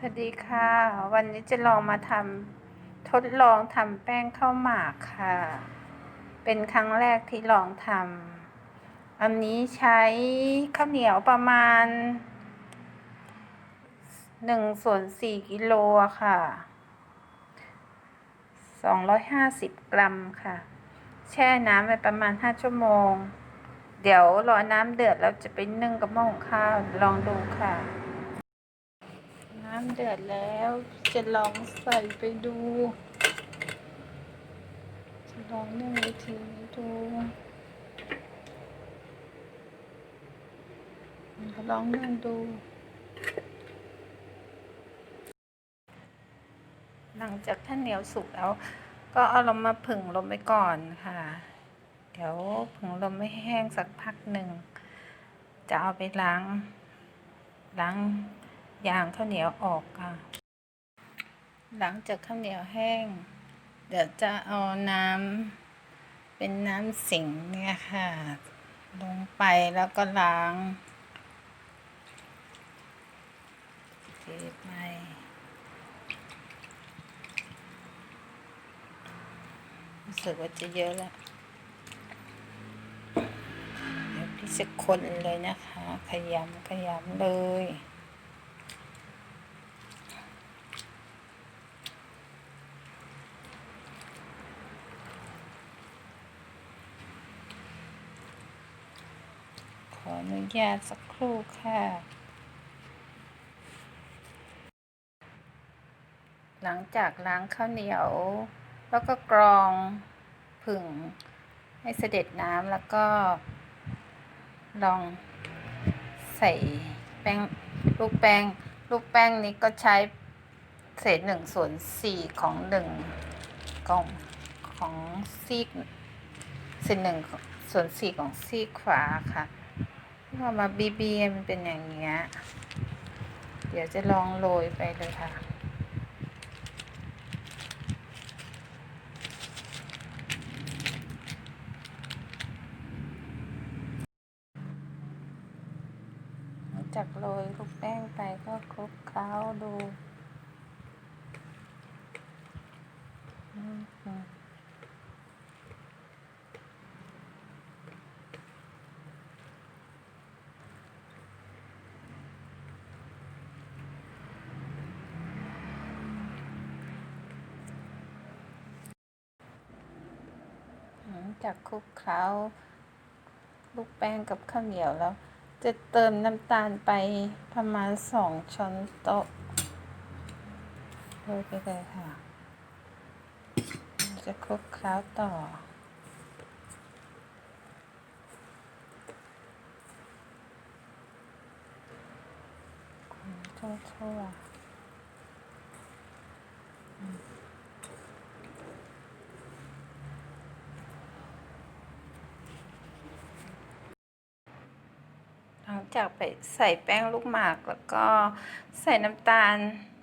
สวัสดีค่ะ วันนี้จะลองมาทำทดลองทำแป้งข้าวหมากค่ะ เป็นครั้งแรกที่ลองทำอันนี้ใช้ข้าวเหนียวประมาณหนึ่งส่วนสี่กิโลค่ะสองร้อยห้าสิบกรัมค่ะ แช่น้ำไปประมาณห้าชั่วโมง เดี๋ยวรอน้ำเดือดแล้วจะไปนึ่งกับหม้อหุงข้าวลองดูค่ะำเดือดแล้ว จะลองใส่ไปดู จะลองนึ่งวิธีนี้ดูลองนึ่งดู หลังจากท่านเหนียวสุกแล้ว ก็เอาลงมาผึ่งลมไปก่อนค่ะ เดี๋ยวผึ่งลมไม่แห้งสักพักหนึ่ง จะเอาไปล้าง ล้าง ยางข้าวเหนียวออกค่ะ หลังจากข้าวเหนียวแห้ง เดี๋ยวจะเอาน้ำเป็นน้ำสิงเนี่ยค่ะ ลงไปแล้วก็ล้างเทไปรู้สึกว่าจะเยอะแล้วเดี๋ยวพี่จะคนเลยนะคะ ขยำขยำเลย ข ออนุญาตสักครู่ค่ะ หลังจากล้างข้าวเหนียว แล้วก็กรองผึ่งให้เสด็จน้ำแล้วก็ ลองใส่แป้งลูกแป้งลูกแป้งนี้ก็ใช้เศษหนึ่งส่วนสี่ของหนึ่งของของซีกเศษหนึ่งส่วนสี่ของซีกขวาค่ะ พอมาบีบีมันเป็นอย่างเงี้ย เดี๋ยวจะลองโรยไปเลยค่ะหลังจากโรยลูกแป้งไปก็คลุกเคล้าดูอืมอืมหลัง จากคลุกเคล้าลูกแป้งกับข้าวเหนียวแล้ว จะเติมน้ำตาลไปประมาณสองช้อนโต๊ะโรยไปเลยค่ะ จะคลุกเคล้าต่อคนทั่วๆอืมหลัง จากไปใส่แป้งลูกหมาก แล้วก็ใส่น้ำตาล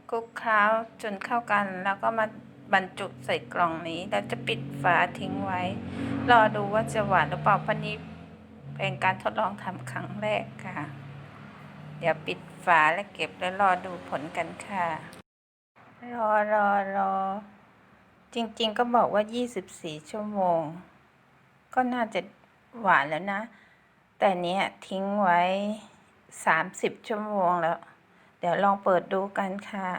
คลุกเคล้าจนเข้ากัน แล้วก็มาบรรจุใส่กล่องนี้ แล้วจะปิดฝาทิ้งไว้ รอดูว่าจะหวานหรือเปล่าพราะนี้เป็นการทดลองทำครั้งแรกค่ะ เดี๋ยวปิดฝาแล้วเก็บแล้วรอดูผลกันค่ะ รอรอรอ จริงๆก็บอกว่า 24 ชั่วโมง ก็น่าจะหวานแล้วนะ แต่เนี้ยทิ้งไว้ 30 ชั่วโมงแล้ว เดี๋ยวลองเปิดดูกันค่ะ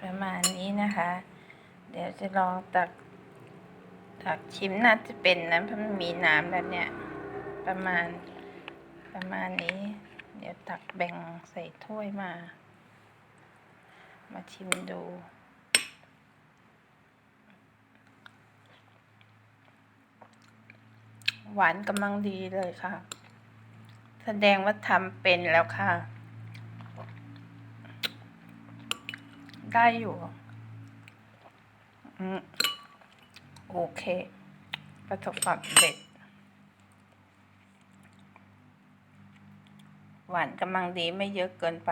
ประมาณนี้นะคะ เดี๋ยวจะลองตัก ตักชิมน่าจะเป็นนะเพราะมันมีน้ำแล้วเนี่ย ประมาณประมาณนี้ เดี๋ยวตักแบ่งใส่ถ้วยมา มาชิมดู หวานกำลังดีเลยค่ะ แสดงว่าทำเป็นแล้วค่ะ ได้อยู่อืมโอเค ประสบความสำเร็จ หวานกำลังดีไม่เยอะเกินไป